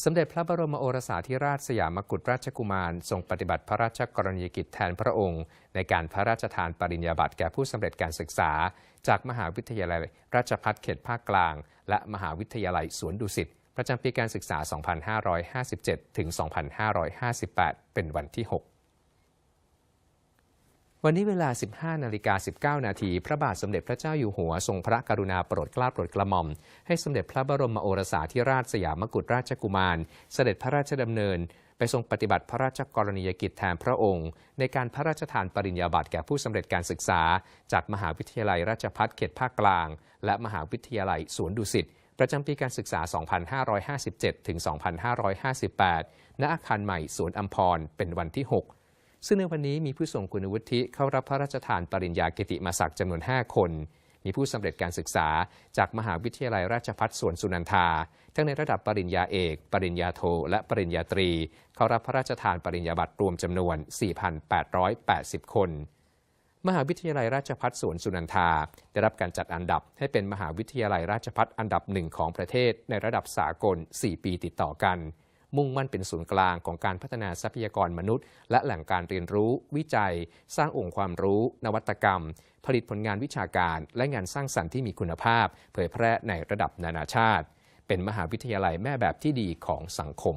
สมเด็จพระบรมโอรสาธิราชสยามกุฎราชกุมารทรงปฏิบัติพระราชกรณียกิจแทนพระองค์ ในการพระราชทานปริญญาบัตรแก่ผู้สำเร็จการศึกษา จากมหาวิทยาลัยราชภัฏเขตภาคกลาง และมหาวิทยาลัยสวนดุสิตประจำปีการศึกษา 2557 ถึง 2558 เป็นวันที่ 6 วันนี้เวลา 15 นาฬิกา 19 นาที พระบาทสมเด็จพระเจ้าอยู่หัว ทรงพระกรุณาโปรดเกล้าโปรดกระหม่อม ให้สมเด็จพระบรมโอรสาธิราชสยามกุฎราชกุมาร เสด็จพระราชดำเนิน ไปทรงปฏิบัติพระราชกรณียกิจแทนพระองค์ ในการพระราชทานปริญญาบัตรแก่ผู้สำเร็จการศึกษา จากมหาวิทยาลัยราชภัฏเขตภาคกลาง และมหาวิทยาลัยสวนดุสิตประจำปีการศึกษา 2557 ถึง 2558 ณ อาคารใหม่สวนอัมพร เป็นวันที่ 6 ซึ่งในวันนี้มีผู้ทรงคุณวุฒิเข้ารับพระราชทานปริญญากิติมศักดิ์จำนวน 5 คน มีผู้สำเร็จการศึกษา จากมหาวิทยาลัยราชภัฏสวนสุนันทา ทั้งในระดับปริญญาเอก ปริญญาโท และปริญญาตรี เข้ารับพระราชทานปริญญาบัตรรวมจำนวน 4,880 คน มหาวิทยาลัยราชภัฏสวนสุนันทา ได้รับการจัดอันดับให้เป็นมหาวิทยาลัยราชภัฏอันดับหนึ่งของประเทศในระดับสากล 4 ปีติดต่อกัน มุ่งมั่นเป็นศูนย์กลางของการพัฒนาทรัพยากรมนุษย์ และแหล่งการเรียนรู้ วิจัย สร้างองค์ความรู้ นวัตกรรม ผลิตผลงานวิชาการ และงานสร้างสรรค์ที่มีคุณภาพ เผยแพร่ในระดับนานาชาติ เป็นมหาวิทยาลัยแม่แบบที่ดีของสังคม